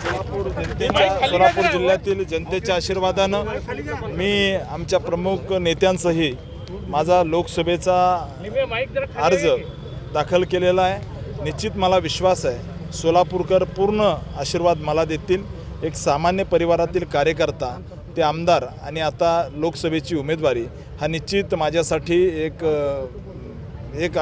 सोलापूर जनतेच्या सोलापूर जिल्ह्यातील जनतेच्या आशीर्वादानं मी आमच्या प्रमुख नेत्यांसही माझा लोकसभेचा अर्ज दाखल केलेला आहे. निश्चित मला विश्वास आहे. सोलापूरकर पूर्ण आशीर्वाद मला देतील. एक सामान्य परिवारातील कार्यकर्ता ते आमदार आणि आता लोकसभेची उमेदवारी हा निश्चित माझ्यासाठी एक एक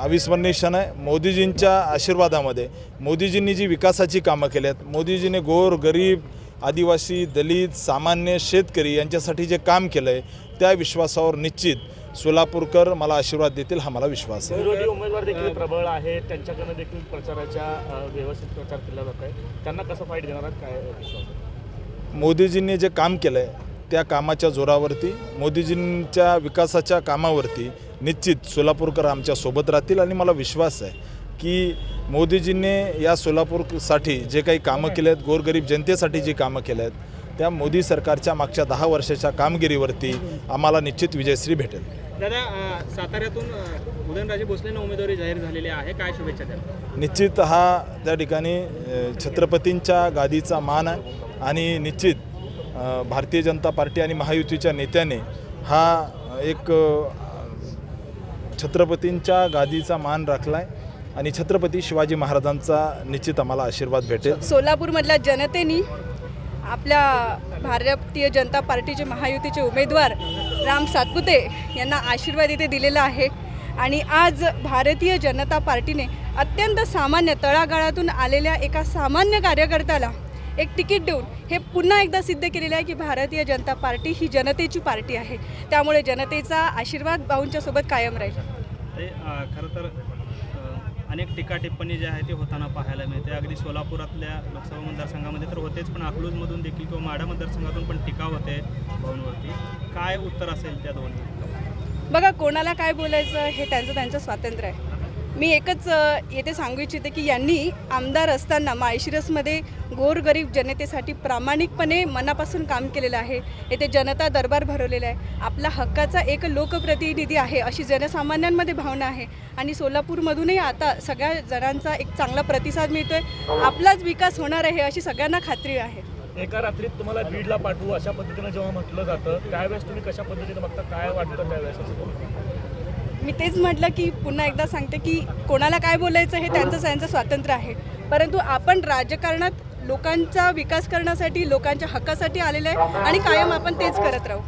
अविस्मरणीय क्षण आहे. मोदीजींच्या आशीर्वादामध्ये मोदीजींनी जी विकासाची कामं केली आहेत मोदीजीने गोर गरीब आदिवासी दलित सामान्य शेतकरी यांच्यासाठी जे काम केलं आहे त्या विश्वासावर निश्चित सोलापूरकर मला आशीर्वाद देतील हा मला विश्वास आहे. विरोधी उमेदवार देखील प्रबळ आहेत त्यांच्याकडनं देखील प्रचाराच्या व्यवस्थित प्रचार केला जात आहे त्यांना कसं फाईट देणार आहात काय विश्वास आहे? मोदीजींनी जे काम केलं आहे त्या कामाच्या जोरावरती मोदीजींच्या विकासाच्या कामावरती निश्चित सोलापूरकर आमच्यासोबत राहतील आणि मला विश्वास आहे की मोदीजींनी या सोलापूरसाठी जे काही कामं केले आहेत गोरगरीब जनतेसाठी जी कामं केली आहेत त्या मोदी सरकारच्या मागच्या दहा वर्षाच्या कामगिरीवरती आम्हाला निश्चित विजयश्री भेटेल. दादा साताऱ्यातून उदयनराजे भोसलेंना उमेदवारी जाहीर झालेली आहे. काय शुभेच्छा निश्चित हा त्या ठिकाणी छत्रपतींच्या गादीचा मान आहे आणि निश्चित भारतीय जनता पार्टी आणि महायुतीच्या नेत्याने हा एक छत्रपतींच्या गादीचा मान राखला आहे आणि छत्रपती शिवाजी महाराजांचा निश्चित आम्हाला आशीर्वाद भेटेल. सोलापूरमधल्या जनतेनी आपल्या भारतीय जनता पार्टीचे महायुतीचे उमेदवार राम सातपुते यांना आशीर्वाद इथे दिलेला आहे. आणि आज भारतीय जनता पार्टीने अत्यंत सामान्य तळागाळातून आलेल्या एका सामान्य कार्यकर्त्याला एक तिकीट देऊन हे पुन्हा एकदा सिद्ध केलेलं आहे की भारतीय जनता पार्टी ही जनतेची पार्टी आहे. त्यामुळे जनतेचा आशीर्वाद भाऊंच्या सोबत कायम राहील. खरं तर अनेक टीका टिप्पणी जी आहे ती होताना पाहायला मिळते. अगदी सोलापुरातल्या लोकसभा मतदारसंघामध्ये तर होतेच पण अकलूजमधून देखील किंवा माढा मतदारसंघातून पण टीका होते भाऊंवरती. काय उत्तर असेल त्या दोन्ही? बघा कोणाला काय बोलायचं हे त्यांचं त्यांचं स्वातंत्र्य आहे. मी एकच येथे सांगू इच्छिते की यांनी आमदार असताना माळशिरसमध्ये गोरगरीब जनतेसाठी प्रामाणिकपणे मनापासून काम केलेलं आहे. येथे जनता दरबार भरवलेला आहे. आपला हक्काचा एक लोकप्रतिनिधी आहे अशी जनसामान्यांमध्ये भावना आहे. आणि सोलापूरमधूनही आता सगळ्या जणांचा एक चांगला प्रतिसाद मिळतोय. आपलाच विकास होणार आहे अशी सगळ्यांना खात्री आहे. एका रात्रीत तुम्हाला बीडला पाठवू अशा पद्धतीनं जेव्हा म्हटलं जातं त्यावेळेस तुम्ही कशा पद्धतीनं बघता? काय वाटतं त्यावेळेस? मी तेच म्हटलं की पुन्हा एकदा सांगते की कोणाला काय बोलायचं हे त्यांचं त्यांचं स्वातंत्र्य आहे. परंतु आपण राजकारणात लोकांचा विकास करण्यासाठी लोकांच्या हक्कासाठी आलेलं आहे आणि कायम आपण तेच करत राहू.